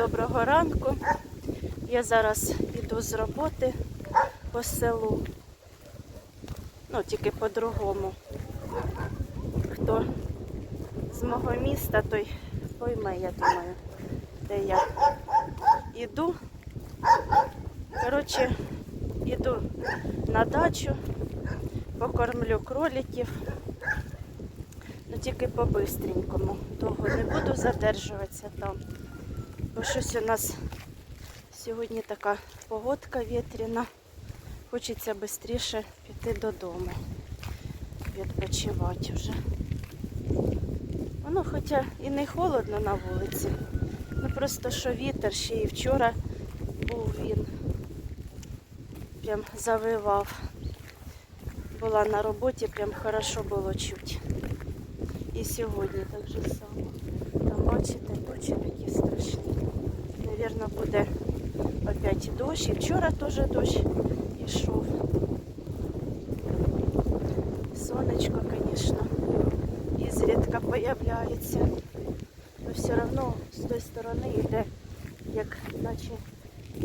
доброго ранку. Я зараз іду з роботи по селу. Ну, тільки по-другому. Хто з мого міста, той пойме, я думаю, де я іду. Коротше, іду на дачу, покормлю кроликів. Ну тільки по-бистренькому. Довго не буду задержуватися там. Бо щось у нас сьогодні така погодка вітряна. Хочеться швидше піти додому. Відпочивати вже. Воно хоча і не холодно на вулиці. Ну просто що вітер ще і вчора був він. Прям завивав. Була на роботі, прям хорошо було чути. І сьогодні так же само. Там бачите, тучі такі страшні. Навірно, буде опять дощ. І вчора теж дощ ішов. Сонечко, звісно, ізрідка появляється. Но все одно з тої сторони йде, як наче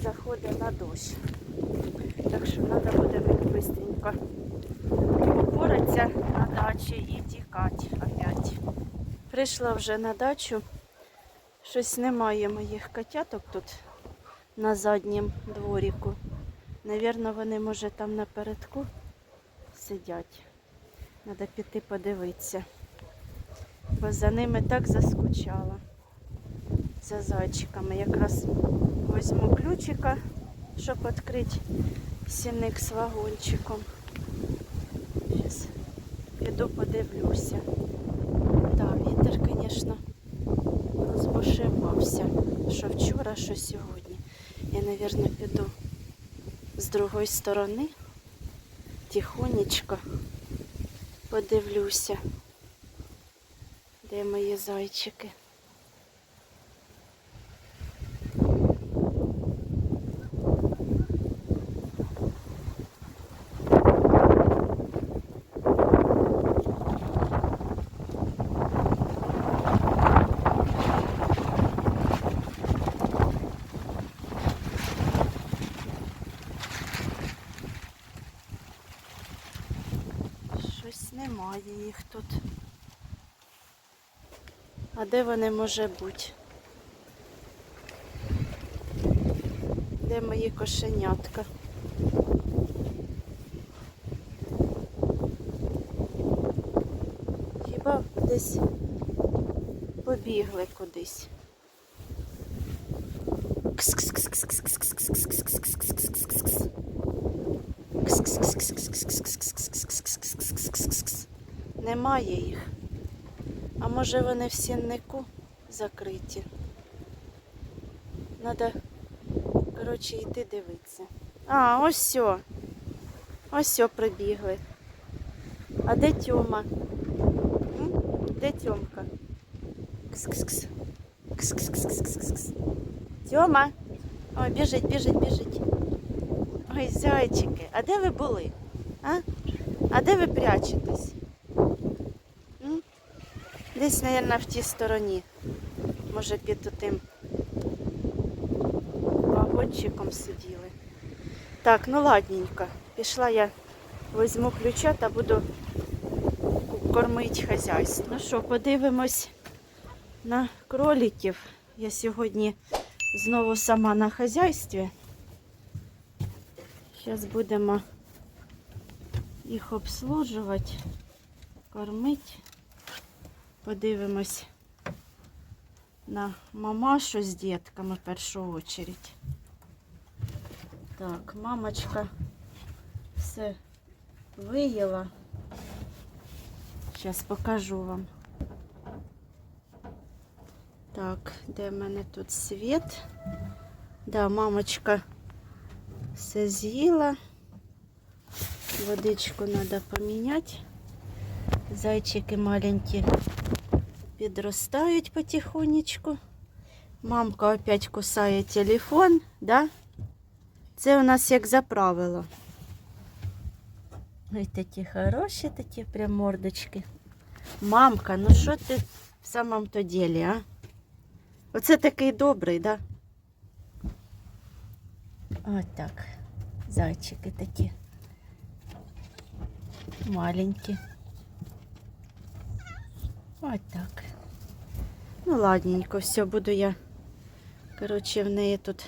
заходить на дощ. Так що треба буде мені швидко на дачі і тікати опять. Прийшла вже на дачу. Щось немає моїх котяток тут на заднім дворіку. Навірно, вони, може, там напередку сидять. Треба піти подивитися. Бо за ними так заскучала. За зайчиками. Якраз візьму ключика, щоб відкрити сінник з вагончиком. Зараз піду подивлюся. Так, вітер, звісно, розбушевався. Що вчора, що сьогодні. Я, мабуть, піду з другої сторони. Тихонечко подивлюся, де мої зайчики. Де вони може бути? Де мої кошенятка? Хіба десь побігли кудись? Немає їх. Може вони в сіннику закриті? Надо, коротше, йти дивитися. А, ось сьо. Ось сьо прибігли. А де Тьома? Де Тьомка? Кс-кс-кс. Кс-кс-кс-кс-кс-кс. Тьома. Ой, біжить, біжить, біжить. Ой, зайчики, а де ви були? А? А де ви прячетесь? Десь, мабуть, в тій стороні. Може, під тим вагончиком сиділи. Так, ну ладненько. Пішла я, візьму ключа та буду кормити хазяйство. Ну що, подивимось на кроликів. Я сьогодні знову сама на хазяйстві. Зараз будемо їх обслужувати, кормити. Подивимось на мамашу з дітками в першу очередь. Так, мамочка все виїла. Зараз покажу вам. Так, де в мене тут світ? Да, мамочка все з'їла. Водичку треба поміняти. Зайчики маленькі підростають потихонечку. Мамка опять кусає телефон, да? Це у нас як за правило. Ой, такі хороші, такі прям мордочки. Мамка, ну що ти в самому то ділі, а? Оце такий добрий, да? Ось так. Зайчики такі. Маленькі. Ось так. Ну, ладненько, все, буду я, коротше, в неї тут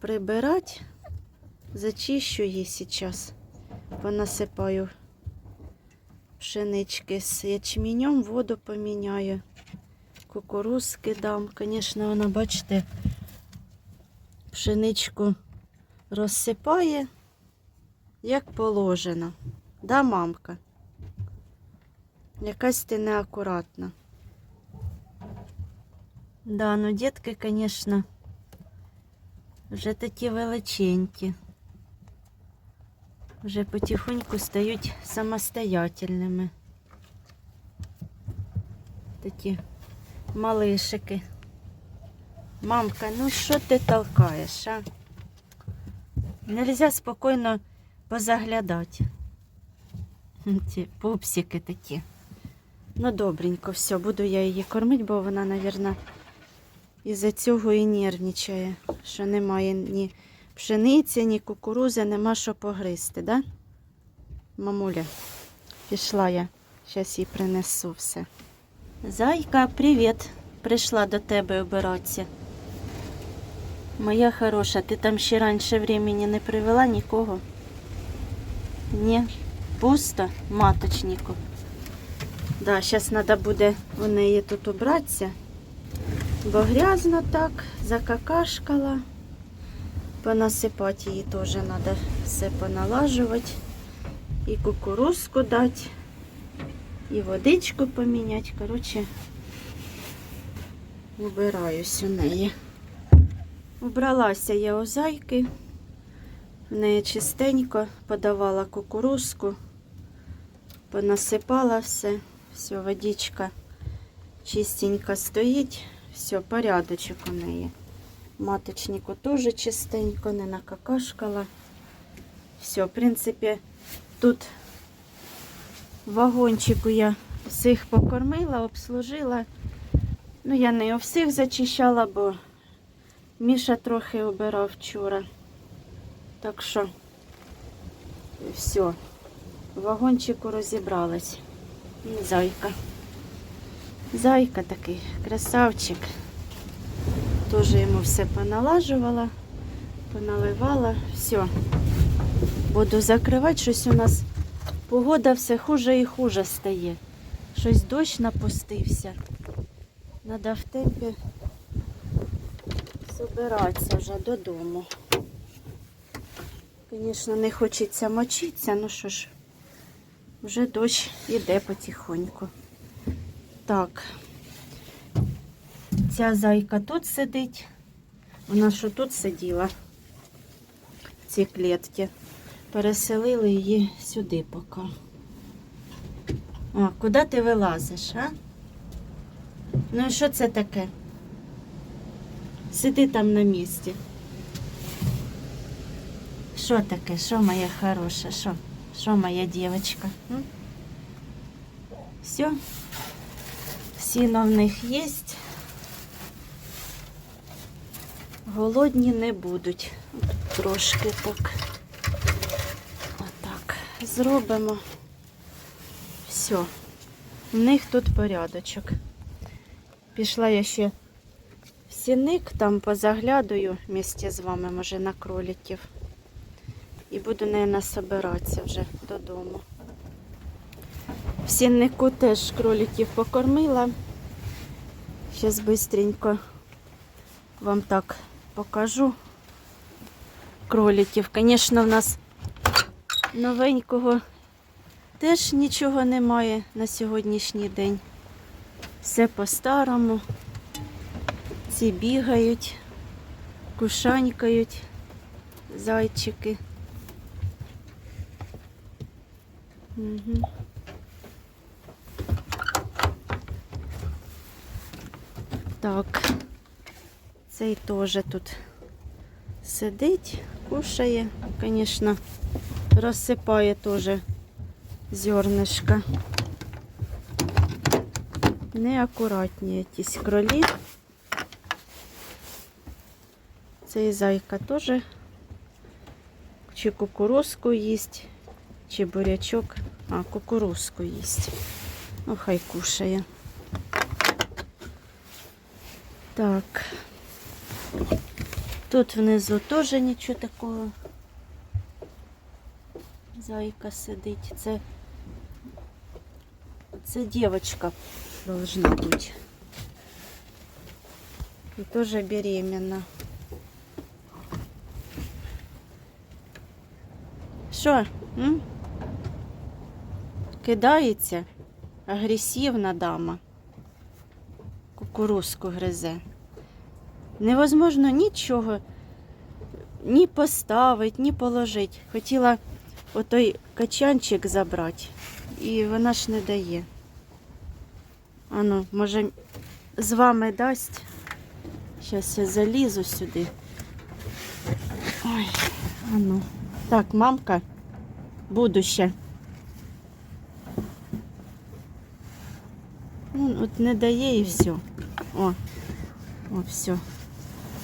прибирати. Зачищу її зараз. Понасипаю пшенички з ячменем, воду поміняю. Кукурузки дам. Звісно, вона, бачите, пшеничку розсипає, як положено. Да, мамка? Якась ти неакуратна. Да, ну дітки, звісно, вже такі величенькі. Вже потихоньку стають самостоятельними. Такі малишики. Мамка, ну що ти толкаєш, а? Нельзя спокійно позаглядати. Ці пупсики такі. Ну, добренько, все, буду я її кормити, бо вона, мабуть, із-за цього і нервничає, що немає ні пшениці, ні кукурузи, нема що погризти, да? Мамуля, пішла я, зараз їй принесу все. Зайка, привіт. Прийшла до тебе обиратися. Моя хороша, ти там ще раніше времени не привела нікого? Ні, пусто, маточнику. Да, зараз треба буде у неї тут убратися, бо грязно так, закакашкала. Понасипати її теж треба все поналажувати. І кукурузку дати, і водичку поміняти. Коротше, убираюсь у неї. Убралася я у зайки. В неї чистенько подавала кукурузку, понасипала все, все, водичка чистенько стоїть, все, порядочок у неї. Маточнику теж чистенько, не накакашкала. Все, в принципі, тут вагончику я всіх покормила, обслужила. Ну, я не у всіх зачищала, бо Міша трохи обирав вчора. Так що все, вагончику розібралась. Зайка. Зайка такий, красавчик. Теж йому все поналажувала, поналивала. Все. Буду закривати, щось у нас погода все хуже і хуже стає. Щось дощ напустився. Надо в темпі збиратися вже додому. Звісно, не хочеться мочитися, ну що ж, вже дощ іде потихоньку. Так, ця зайка тут сидить. Вона що тут сиділа в цій клітці. Переселили її сюди поки. А, куди ти вилазиш, а? Ну і що це таке? Сиди там на місці. Що таке? Що моя хороша? Що? Що моя дівчинка? Все. Сіно в них є. Голодні не будуть. Трошки так. Отак. Зробимо. Все. В них тут порядочок. Пішла я ще в сіник, там позаглядаю місті з вами, може, на кроликів. І буду, мабуть, собиратися вже додому. В сіннику теж кроликів покормила. Зараз швидко вам так покажу кроликів. Звісно, в нас новенького теж нічого немає на сьогоднішній день. Все по-старому. Ці бігають, кушанькають зайчики. Угу. Так, цей теж тут сидить, кушає, звісно, розсипає теж зернишка. Неакуратні якісь кролі. Цей зайка теж чи кукурузку їсть, чи бурячок. А, кукурузку їсть. Ну, хай кушає. Так. Тут внизу теж нічого такого. Зайка сидить. Це, це дівчинка должна бути. І теж беременна. Що? М? Кидається? Агресивна дама. Кукурузку гризе. Невозможно нічого ні поставити, ні положити. Хотіла отой качанчик забрати, і вона ж не дає. Ану, може, з вами дасть. Зараз я залізу сюди. Ой, ану. Так, мамка, буду ще. Ну, от не дає і все. О, о, все.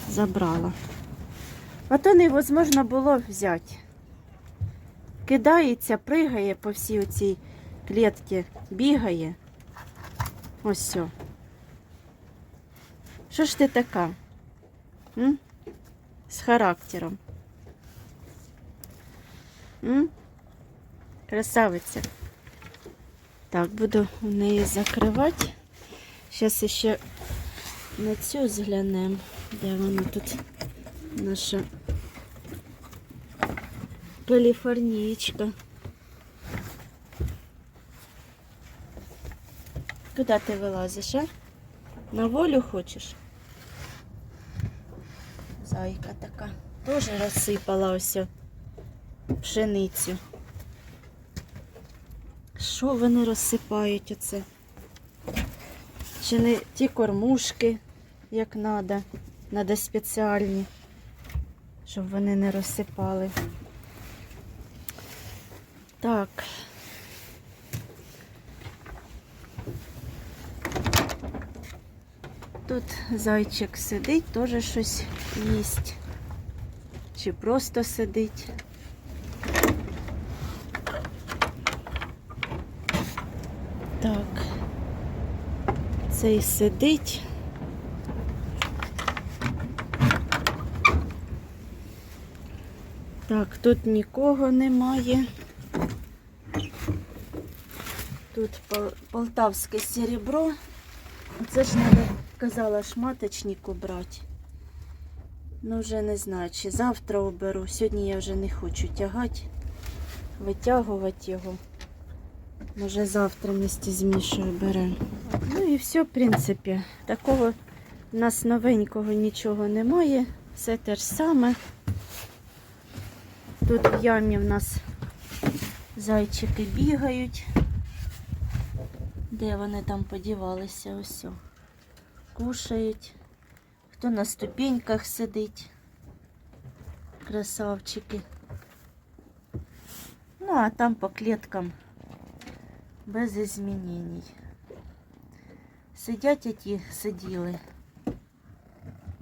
Забрала. А то невозможно було взяти. Кидається, пригає по всій оцій клітці, бігає. Ось все. Що ж ти така? М? З характером. М? Красавиця. Так, буду в неї закривати. Зараз ще на цю зглянемо, де вона тут наша каліфорнієчка. Куди ти вилазиш, а? На волю хочеш? Зайка така. Теж розсипала ось пшеницю. Що вони розсипають оце? Чи не ті кормушки, як треба? Треба спеціальні, щоб вони не розсипали. Так. Тут зайчик сидить, теж щось їсть. Чи просто сидить. Так. Цей сидить. Так, тут нікого немає. Тут полтавське серебро. Це ж треба, казала, шматочнику брати. Ну, вже не знаю, чи завтра оберу. Сьогодні я вже не хочу тягати, витягувати його. Може завтра вместе з беремо. Ну і все, в принципі. Такого в нас новенького нічого немає. Все те ж саме. Тут в ямі в нас зайчики бігають. Де вони там подівалися? Ось. Кушають. Хто на ступеньках сидить. Красавчики. Ну, а там по клеткам без змінень. Сидять які сиділи.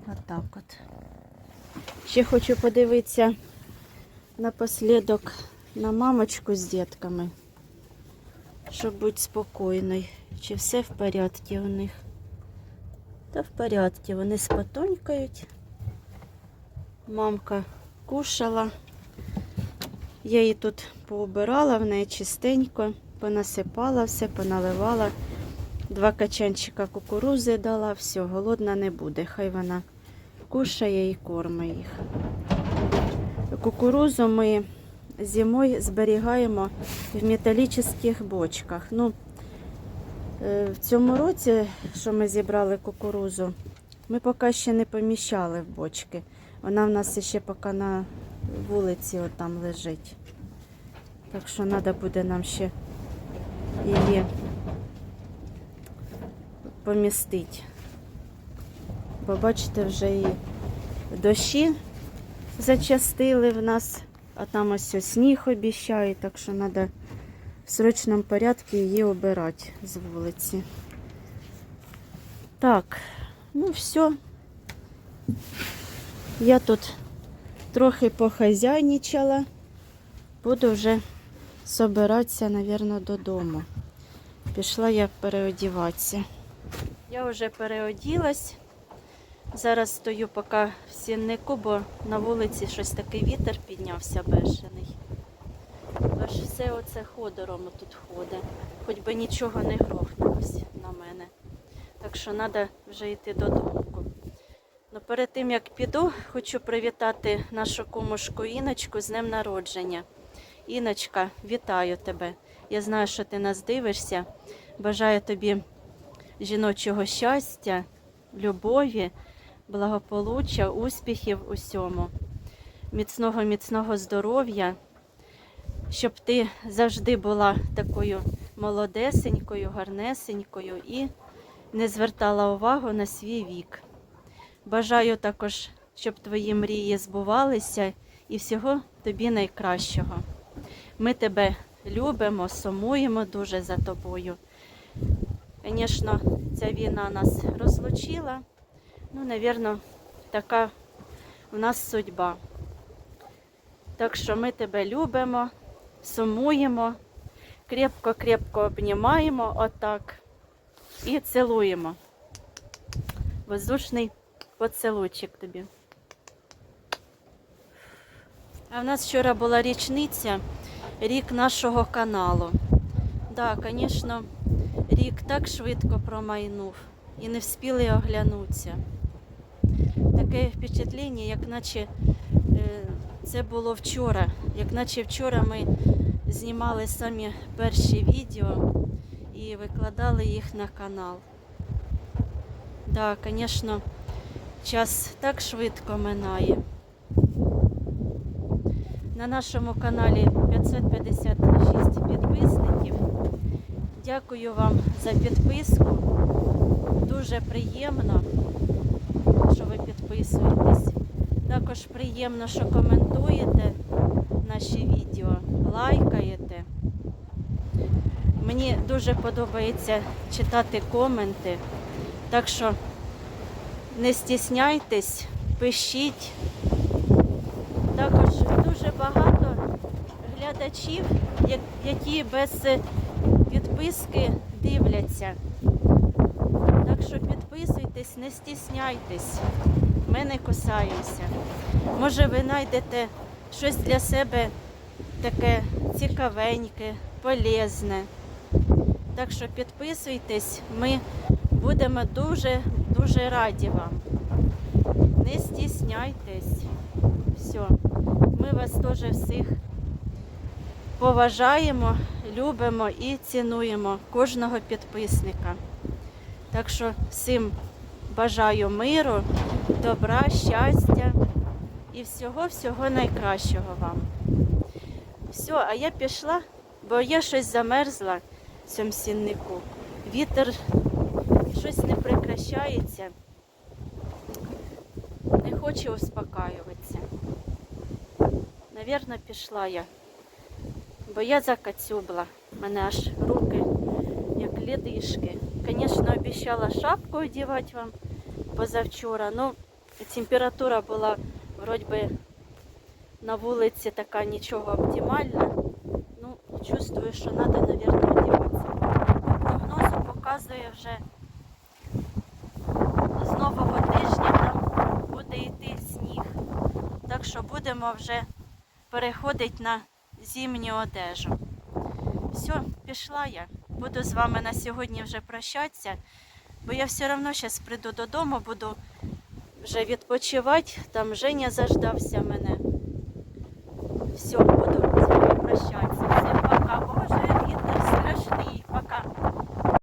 Отак от. Ще хочу подивитися напослідок на мамочку з дітками, щоб бути спокійною. Чи все в порядку у них? Та в порядку. Вони спотонькають. Мамка кушала. Я її тут поубирала, в неї чистенько, понасипала все, поналивала. Два качанчика кукурузи дала, все, голодна не буде. Хай вона кушає і кормить їх. Кукурузу ми зимою зберігаємо в металічних бочках. Ну, е, в цьому році, що ми зібрали кукурузу, ми поки ще не поміщали в бочки. Вона в нас ще поки на вулиці от там лежить. Так що треба буде нам ще її помістити. Бо бачите, вже і дощі зачастили в нас, а там ось ось сніг обіщають, так що треба в срочному порядку її обирати з вулиці. Так, ну все. Я тут трохи похазяйничала, Буду вже собиратися, мабуть, додому. Пішла я переодіватися. Я вже переоділась. Зараз стою поки в сіннику, бо на вулиці щось такий вітер піднявся бешений. Аж все оце ходором тут ходить. Хоч би нічого не грохнулось на мене. Так що треба вже йти додому. Ну, перед тим як піду, хочу привітати нашу кумушку Іночку з днем народження. Іночка, вітаю тебе. Я знаю, що ти нас дивишся. Бажаю тобі жіночого щастя, любові, благополуччя, успіхів усьому, міцного, міцного здоров'я, щоб ти завжди була такою молодесенькою, гарнесенькою і не звертала увагу на свій вік. Бажаю також, щоб твої мрії збувалися і всього тобі найкращого. Ми тебе любимо, сумуємо дуже за тобою. Звісно, ця війна нас розлучила. Ну, напевно, така в нас судьба. Так що ми тебе любимо, сумуємо, крепко-крепко обнімаємо отак і цілуємо. Воздушний поцілуйчик тобі. А в нас вчора була річниця, рік нашого каналу. Так, да, звісно, рік так швидко промайнув і не встигли оглянутися. Таке впечатлення, як наче е, це було вчора, як наче вчора ми знімали самі перші відео і викладали їх на канал. Так, да, звісно, час так швидко минає. На нашому каналі 556 підписників. Дякую вам за підписку. Дуже приємно, що ви підписуєтесь. Також приємно, що коментуєте наші відео, лайкаєте. Мені дуже подобається читати коменти, так що не стісняйтесь, пишіть. Також дуже багато глядачів, які без підписки дивляться. Так що підписуйтесь, не стісняйтесь, ми не кусаємося. Може ви знайдете щось для себе таке цікавеньке, полезне. Так що підписуйтесь, ми будемо дуже-дуже раді вам. Не стісняйтесь. Все. Ми вас теж всіх поважаємо, любимо і цінуємо кожного підписника. Так що всім бажаю миру, добра, щастя і всього-всього найкращого вам. Все, а я пішла, бо я щось замерзла в цьому сіннику. Вітер щось не прекращається, не хоче успокаюватися. Навірно, пішла я, бо я закацюбла. Мене аж руки, як лідишки. Звісно, обіцяла шапку одягати вам позавчора, але температура була вроді би на вулиці така нічого оптимальна. Ну, чувствую, що треба, мабуть, одягатися. По прогнозу показує вже з нового тижня там буде йти сніг. Так що будемо вже переходити на зимню одежу. Все, пішла я. Буду з вами на сьогодні вже прощатися, бо я все одно зараз прийду додому, буду вже відпочивати, там Женя заждався мене. Все, буду з вами прощатися.